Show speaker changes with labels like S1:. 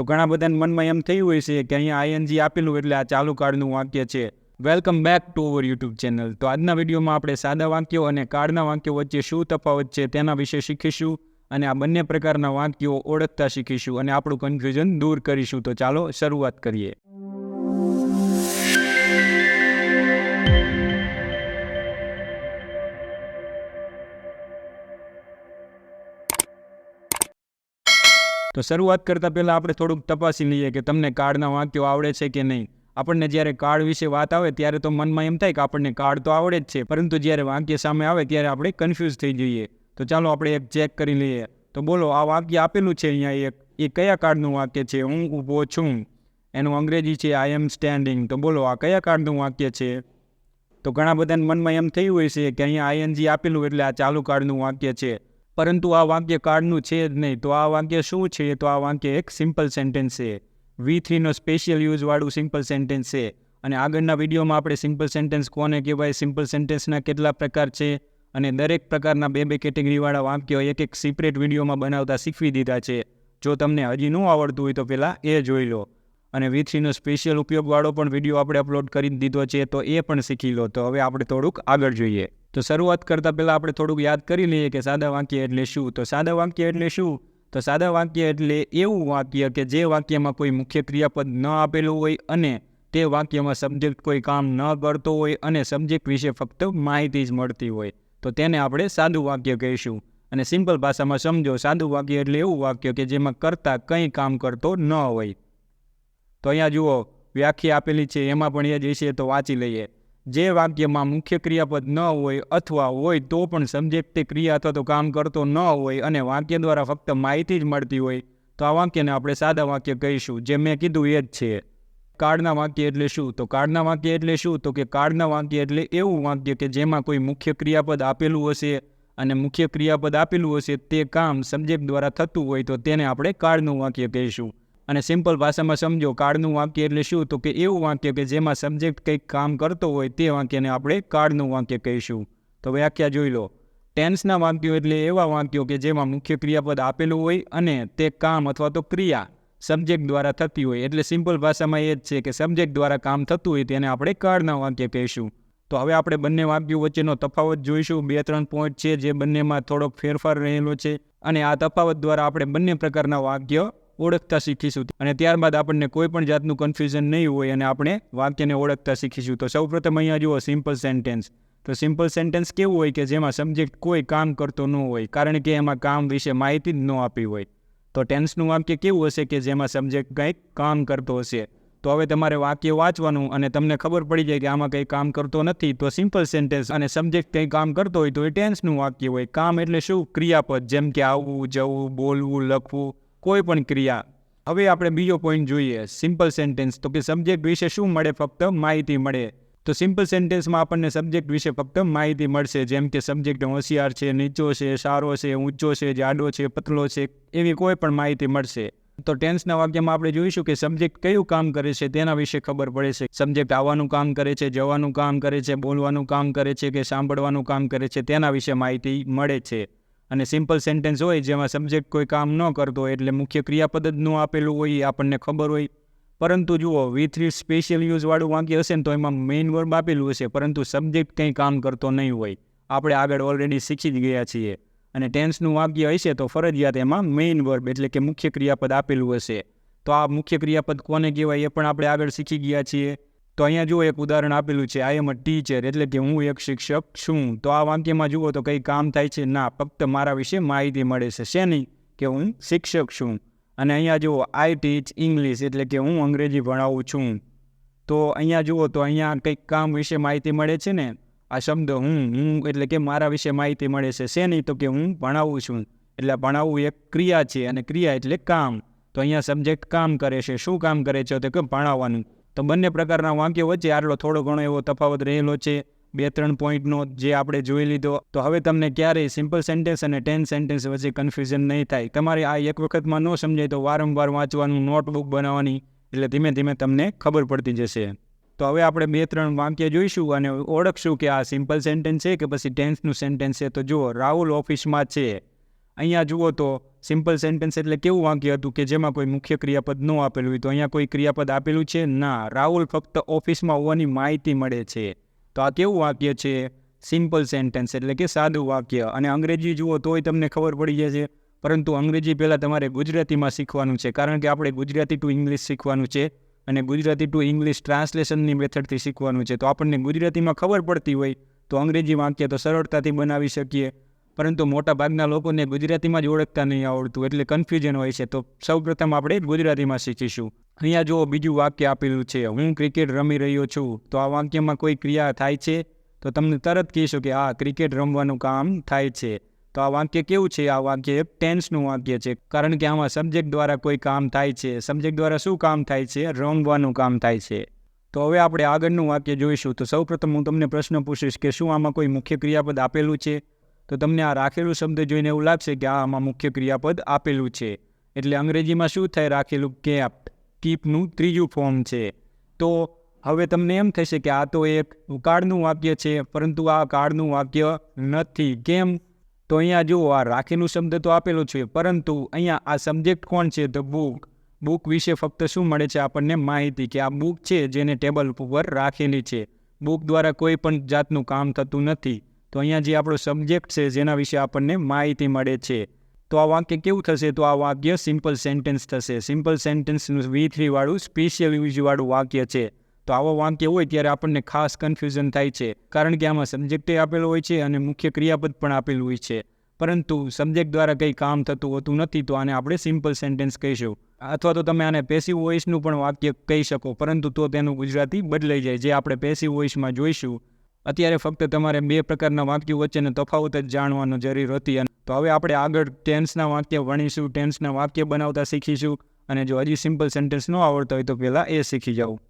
S1: તો ઘણા બધાને મનમાં એમ થયું હોય છે કે અહીંયા આઈએનજી આપેલું એટલે આ ચાલુ કાળનું વાક્ય છે. Welcome back to our YouTube channel તો આજના વિડીયોમાં આપણે સાદા વાક્યો અને કાળના વાક્યો વચ્ચે શું તફાવત છે તેના વિશે શીખીશું અને આ બંને પ્રકારના વાક્યો ઓળખતા શીખીશું અને આપણું કન્ફ્યુઝન દૂર કરીશું. તો ચાલો શરૂઆત કરીએ. તો શરૂઆત કરતાં પહેલાં આપણે થોડુંક તપાસી લઈએ કે તમને કાર્ડના વાક્યો આવડે છે કે નહીં. આપણને જ્યારે કાર્ડ વિશે વાત આવે ત્યારે તો મનમાં એમ થાય કે આપણને કાર્ડ તો આવડે જ છે, પરંતુ જ્યારે વાક્ય સામે આવે ત્યારે આપણે કન્ફ્યુઝ થઈ જઈએ. તો ચાલો આપણે એક ચેક કરી લઈએ. તો બોલો, આ વાક્ય આપેલું છે અહીંયા એક, એ કયા કાર્ડનું વાક્ય છે? હું ઊભો છું. એનું અંગ્રેજી છે આઈ એમ સ્ટેન્ડિંગ તો બોલો, આ કયા કાર્ડનું વાક્ય છે? તો ઘણા બધાને મનમાં એમ થયું હોય છે કે અહીંયા આઈએનજી આપેલું એટલે આ ચાલુ કાર્ડનું વાક્ય છે. પરંતુ આ વાક્ય કાર્ડનું છે જ નહીં. તો આ વાક્ય શું છે? તો આ વાક્ય એક સિમ્પલ સેન્ટેન્સ છે. વી થ્રીનો સ્પેશિયલ યુઝવાળું સિમ્પલ સેન્ટેન્સ છે. અને આગળના વિડીયોમાં આપણે સિમ્પલ સેન્ટેન્સ કોને કહેવાય? સિમ્પલ સેન્ટેન્સના કેટલા પ્રકાર છે? અને દરેક પ્રકારના બે બે કેટેગરીવાળા વાક્યો એક એક સિપરેટ વિડીયોમાં બનાવતા શીખવી દીધા છે. જો તમને હજી ન આવડતું હોય તો પહેલાં એ જોઈ લો. અને વી થ્રીનો સ્પેશિયલ ઉપયોગવાળો પણ વીડિયો આપણે અપલોડ કરી દીધો છે, તો એ પણ શીખી લો. તો હવે આપણે થોડુંક આગળ જોઈએ. તો શરૂઆત કરતાં પહેલાં આપણે થોડુંક યાદ કરી લઈએ કે સાદા વાક્ય એટલે શું? તો સાદા વાક્ય એટલે શું? તો સાદા વાક્ય એટલે એવું વાક્ય કે જે વાક્યમાં કોઈ મુખ્ય ક્રિયાપદ ન આપેલું હોય અને તે વાક્યમાં સબ્જેક્ટ કોઈ કામ ન કરતો હોય અને સબ્જેક્ટ વિશે ફક્ત માહિતી જ મળતી હોય. તો તેને આપણે સાદું વાક્ય કહીશું. અને સિમ્પલ ભાષામાં સમજો, સાદું વાક્ય એટલે એવું વાક્ય કે જેમાં કરતા કંઈ કામ કરતો ન હોય. તો અહીંયા જુઓ, વ્યાખ્યા આપેલી છે, એમાં પણ એ જ વિશે તો વાંચી લઈએ. જે વાક્યમાં મુખ્ય ક્રિયાપદ ન હોય અથવા હોય તો પણ સબ્જેક્ટ તે ક્રિયા અથવા તો કામ કરતો ન હોય અને વાક્ય દ્વારા ફક્ત માહિતી જ મળતી હોય, તો આ વાક્યને આપણે સાદા વાક્ય કહીશું, જે મેં કીધું એ જ છે. કાર્ડના વાક્ય એટલે શું? તો કાર્ડના વાક્ય એટલે શું? તો કે કાર્ડના વાક્ય એટલે એવું વાક્ય કે જેમાં કોઈ મુખ્ય ક્રિયાપદ આપેલું હશે અને મુખ્ય ક્રિયાપદ આપેલું હશે તે કામ સબ્જેક્ટ દ્વારા થતું હોય તો તેને આપણે કાર્ડનું વાક્ય કહીશું. અને સિમ્પલ ભાષામાં સમજો કાર્ડનું વાક્ય એટલે શું? તો કે એવું વાક્ય કે જેમાં સબ્જેક્ટ કંઈક કામ કરતો હોય તે વાક્યને આપણે કાર્ડનું વાક્ય કહીશું. તો વ્યાખ્યા જોઈ લો. ટેન્સના વાક્યો એટલે એવા વાક્યો કે જેમાં મુખ્ય ક્રિયાપદ આપેલું હોય અને તે કામ અથવા તો ક્રિયા સબ્જેક્ટ દ્વારા થતી હોય. એટલે સિમ્પલ ભાષામાં એ જ છે કે સબ્જેક્ટ દ્વારા કામ થતું હોય તેને આપણે કાર્ડના વાક્ય કહીશું. તો હવે આપણે બંને વાક્યો વચ્ચેનો તફાવત જોઈશું. બે, ત્રણ પોઈન્ટ છે જે બંનેમાં થોડોક ફેરફાર રહેલો છે. અને આ તફાવત દ્વારા આપણે બંને પ્રકારના વાક્ય ઓળખતા શીખીશું. અને ત્યારબાદ આપણને કોઈ પણ જાતનું કન્ફ્યુઝન નહીં હોય અને આપણે વાક્યને ઓળખતા શીખીશું. તો સૌપ્રથમ અહીંયા જુઓ સિમ્પલ સેન્ટેન્સ તો સિમ્પલ સેન્ટેન્સ કેવું હોય કે જેમાં સબ્જેક્ટ કોઈ કામ કરતો ન હોય, કારણ કે એમાં કામ વિશે માહિતી જ ન આપી હોય. તો ટેન્સનું વાક્ય કેવું હશે કે જેમાં સબ્જેક્ટ કંઈક કામ કરતો હશે? તો હવે તમારે વાક્ય વાંચવાનું અને તમને ખબર પડી જાય કે આમાં કંઈ કામ કરતો નથી. તો સિમ્પલ સેન્ટેન્સ અને સબ્જેક્ટ કંઈ કામ કરતો હોય તો એ ટેન્સનું વાક્ય હોય. કામ એટલે શું? ક્રિયાપદ. જેમ કે આવવું, જવું, બોલવું, લખવું. કોઈ પણ ક્રિયા. હવે આપણે બીજો પોઈન્ટ જોઈએ સિમ્પલ સેન્ટેન્સ તો કે સબ્જેક્ટ વિશે શું મળે ફક્ત માહિતી મળે. તો સિમ્પલ સેન્ટેન્સમાં આપણને સબ્જેક્ટ વિશે ફક્ત માહિતી મળશે, જેમ કે સબ્જેક્ટ હોશિયાર છે, નીચો છે, સારો છે, ઊંચો છે, જાડો છે, પતલો છે, એવી કોઈ પણ માહિતી મળશે. તો ટેન્સના વાક્યમાં આપણે જોઈશું કે સબ્જેક્ટ કયું કામ કરે છે, તેના વિશે ખબર પડે છે. સબ્જેક્ટ આવવાનું કામ કરે છે, જવાનું કામ કરે છે, બોલવાનું કામ કરે છે કે સાંભળવાનું કામ કરે છે, તેના વિશે માહિતી મળે છે. અને સિમ્પલ સેન્ટેન્સ હોય જેમાં સબ્જેક્ટ કોઈ કામ ન કરતો હોય એટલે મુખ્ય ક્રિયાપદ જ ન આપેલું હોય એ આપણને ખબર હોય. પરંતુ જુઓ વી થ્રી સ્પેશિયલ યુઝવાળું વાક્ય હશે ને તો એમાં મેઇન વર્બ આપેલું હશે, પરંતુ સબ્જેક્ટ કંઈ કામ કરતો નહીં હોય. આપણે આગળ ઓલરેડી શીખી જ ગયા છીએ. અને ટેન્સનું વાક્ય હશે તો ફરજિયાત એમાં મેઇન વર્બ એટલે કે મુખ્ય ક્રિયાપદ આપેલું હશે. તો આ મુખ્ય ક્રિયાપદ કોને કહેવાય એ પણ આપણે આગળ શીખી ગયા છીએ. તો અહીંયા જુઓ એક ઉદાહરણ આપેલું છે આઈ એમ અ ટીચર એટલે કે હું એક શિક્ષક છું. તો આ વાક્યમાં જુઓ તો કંઈ કામ થાય છે? ના, ફક્ત મારા વિશે માહિતી મળે છે. શેની? કે હું શિક્ષક છું. અને અહીંયા જુઓ આઈ ટીચ ઇંગ્લિશ એટલે કે હું અંગ્રેજી ભણાવું છું. તો અહીંયા જુઓ તો અહીંયા કંઈક કામ વિશે માહિતી મળે છે ને? આ શબ્દ હું હું એટલે કે મારા વિશે માહિતી મળે છે. શેની? તો કે હું ભણાવું છું. એટલે ભણાવવું એક ક્રિયા છે અને ક્રિયા એટલે કામ. તો અહીંયા સબ્જેક્ટ કામ કરે છે. શું કામ કરે છે? તો કે ભણાવવાનું. તો બંને પ્રકારના વાક્યો વચ્ચે આટલો થોડો ઘણો એવો તફાવત રહેલો છે. બે ત્રણ પોઈન્ટનો જે આપણે જોઈ લીધો. તો હવે તમને ક્યારેય સિમ્પલ સેન્ટેન્સ અને ટેન સેન્ટેન્સ વચ્ચે કન્ફ્યુઝન નહીં થાય. તમારે આ એક વખતમાં ન સમજાય તો વારંવાર વાંચવાનું, નોટબુક બનાવવાની, એટલે ધીમે ધીમે તમને ખબર પડતી જશે. તો હવે આપણે બે ત્રણ વાક્ય જોઈશું અને ઓળખશું કે આ સિમ્પલ સેન્ટેન્સ છે કે પછી ટેન્સનું સેન્ટેન્સ છે. તો જુઓ, રાહુલ ઓફિસમાં છે. અહીંયા જુઓ તો સિમ્પલ સેન્ટેન્સ એટલે કેવું વાક્ય હતું કે જેમાં કોઈ મુખ્ય ક્રિયાપદ ન આપેલું હોય તો અહીંયા કોઈ ક્રિયાપદ આપેલું છે? ના. રાહુલ ફક્ત ઓફિસમાં હોવાની માહિતી મળે છે. તો આ કેવું વાક્ય છે? સિમ્પલ સેન્ટેન્સ એટલે કે સાદું વાક્ય. અને અંગ્રેજી જુઓ તોય તમને ખબર પડી જશે. પરંતુ અંગ્રેજી પહેલાં તમારે ગુજરાતીમાં શીખવાનું છે. કારણ કે આપણે ગુજરાતી ટુ ઇંગ્લિશ શીખવાનું છે અને ગુજરાતી ટુ ઇંગ્લિશ ટ્રાન્સલેશનની મેથડથી શીખવાનું છે. તો આપણને ગુજરાતીમાં ખબર પડતી હોય તો અંગ્રેજી વાક્ય તો સરળતાથી બનાવી શકીએ. પરંતુ મોટા ભાગના લોકોને ગુજરાતીમાં જ ઓળખતા નહીં આવડતું, એટલે કન્ફ્યુઝન હોય છે. તો સૌપ્રથમ આપણે ગુજરાતીમાં શીખીશું. અહીંયા જુઓ, બીજું વાક્ય આપેલું છે. હું ક્રિકેટ રમી રહ્યો છું. તો આ વાક્યમાં કોઈ ક્રિયા થાય છે? તો તમને તરત કહીશું કે આ ક્રિકેટ રમવાનું કામ થાય છે. તો આ વાક્ય કેવું છે? આ વાક્ય એક ટેન્સનું વાક્ય છે. કારણ કે આમાં સબ્જેક્ટ દ્વારા કોઈ કામ થાય છે. સબ્જેક્ટ દ્વારા શું કામ થાય છે? રમવાનું કામ થાય છે. તો હવે આપણે આગળનું વાક્ય જોઈશું. તો સૌપ્રથમ હું તમને પ્રશ્ન પૂછીશ કે શું આમાં કોઈ મુખ્ય ક્રિયાપદ આપેલું છે? તો તમને આ રાખેલું શબ્દ જોઈને એવું લાગશે કે આમાં મુખ્ય ક્રિયાપદ આપેલું છે. એટલે અંગ્રેજીમાં શું થાય રાખેલું? કેપ્ટ. કીપનું ત્રીજું ફોર્મ છે. તો હવે તમને એમ થશે કે આ તો એક કાળનું વાક્ય છે, પરંતુ આ કાળનું વાક્ય નથી. કેમ? તો અહીંયા જુઓ, આ રાખેલું શબ્દ તો આપેલો છે, પરંતુ અહીંયા આ સબ્જેક્ટ કોણ છે? ધ બુક બુક વિશે ફક્ત શું મળે છે આપણને માહિતી કે આ બુક છે જેને ટેબલ ઉપર રાખેલી છે. બુક દ્વારા કોઈ પણ જાતનું કામ થતું નથી. તો અહીંયા જે આપણો સબ્જેક્ટ છે, જેના વિશે આપણને માહિતી મળે છે, તો આ વાક્ય કેવું થશે? તો આ વાક્ય સિમ્પલ સેન્ટેન્સ થશે. સિમ્પલ સેન્ટેન્સનું વી થ્રીવાળું સ્પેશિયલ યુઝવાળું વાક્ય છે. તો આવો વાક્ય હોય ત્યારે આપણને ખાસ કન્ફ્યુઝન થાય છે. કારણ કે આમાં સબ્જેક્ટે આપેલો હોય છે અને મુખ્ય ક્રિયાપદ પણ આપેલું હોય છે. પરંતુ સબ્જેક્ટ દ્વારા કંઈ કામ થતું હોતું નથી, તો આને આપણે સિમ્પલ સેન્ટેન્સ કહીશું. અથવા તો તમે આને પેસિવ વોઇસનું પણ વાક્ય કહી શકો, પરંતુ તો તેનું ગુજરાતી બદલાઈ જાય, જે આપણે પેસિવ વોઇસમાં જોઈશું. અત્યારે ફક્ત તમારે બે પ્રકારના વાક્યો વચ્ચેનો તફાવત જ જાણવાનો જરૂર હતી તો હવે આપણે આગળ ટેન્સના વાક્ય વણીશું. ટેન્સના વાક્ય બનાવતા શીખીશું અને જો હજી સિમ્પલ સેન્ટેન્સ ન આવડતો હોય તો પહેલાં એ શીખી જાઓ.